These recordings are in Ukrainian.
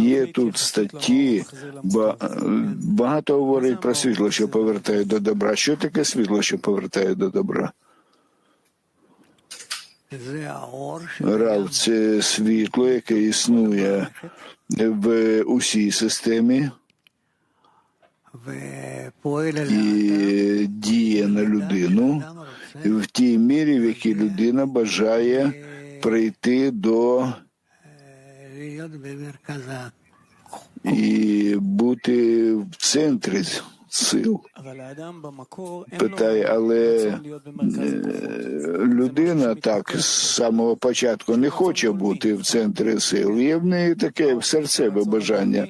Є тут статті, багато говорить про світло, що повертає до добра. Що таке світло, що повертає до добра? Рав це світло, яке існує в усій системі і діє на людину в тій мірі, в якій людина бажає прийти до і бути в центрі сил. Питає, але е, людина так з самого початку не хоче бути в центрі сил. Є в неї таке серцеве бажання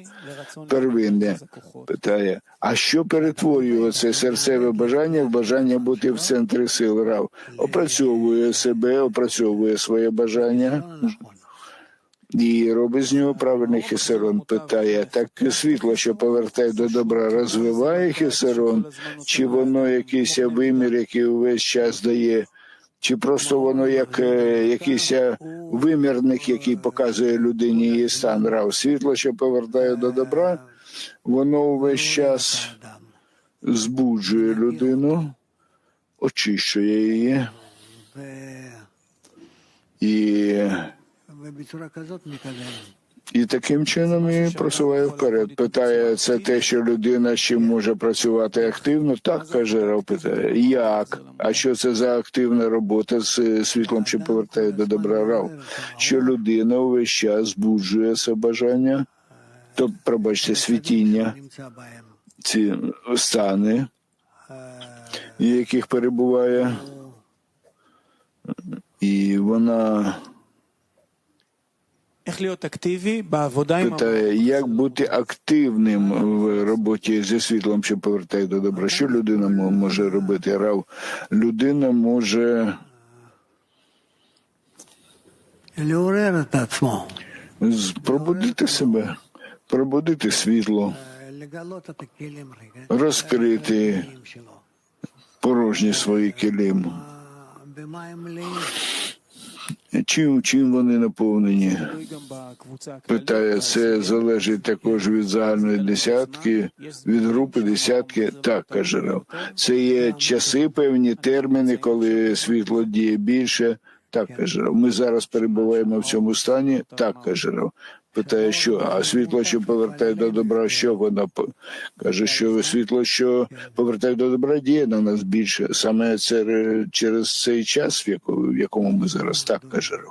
первинне. Питає, а що перетворює це серцеве бажання в бажання бути в центрі сил рав? Опрацьовує себе, опрацьовує своє бажання і робить з нього правильний хесерон. Питає так світло, що повертає до добра, розвиває хесерон, чи воно якийсь вимір, який увесь час дає. Чи просто воно як е, якийсь е, вимірник, який показує людині її стан рав світло, що повертає до добра, воно увесь час збуджує людину, очищує її і і таким чином і просуває вперед. Питає це те, що людина ще може працювати активно. Так каже Рав, питає. Як? А що це за активна робота з е, світлом, що повертає до добра рав? Що людина увесь час збуджує це бажання, то пробачте світіння, ці стани, яких перебуває, і вона. Питає, як бути активним в роботі зі світлом, що повертає до добра. Що людина може робити? Рав людина може пробудити себе, пробудити світло, розкрити порожні свої килим. Чим чим вони наповнені? Питає, це залежить також від загальної десятки, від групи десятки. Так каже Рав. Це є часи, певні терміни, коли світло діє більше. Так каже Рав. Ми зараз перебуваємо в цьому стані. Так каже Рав. Питає, що, а світло, що повертає до добра, що вона каже, що світло, що повертає до добра, діє на нас більше. Саме це через цей час, в якому, ми зараз так каже Рав.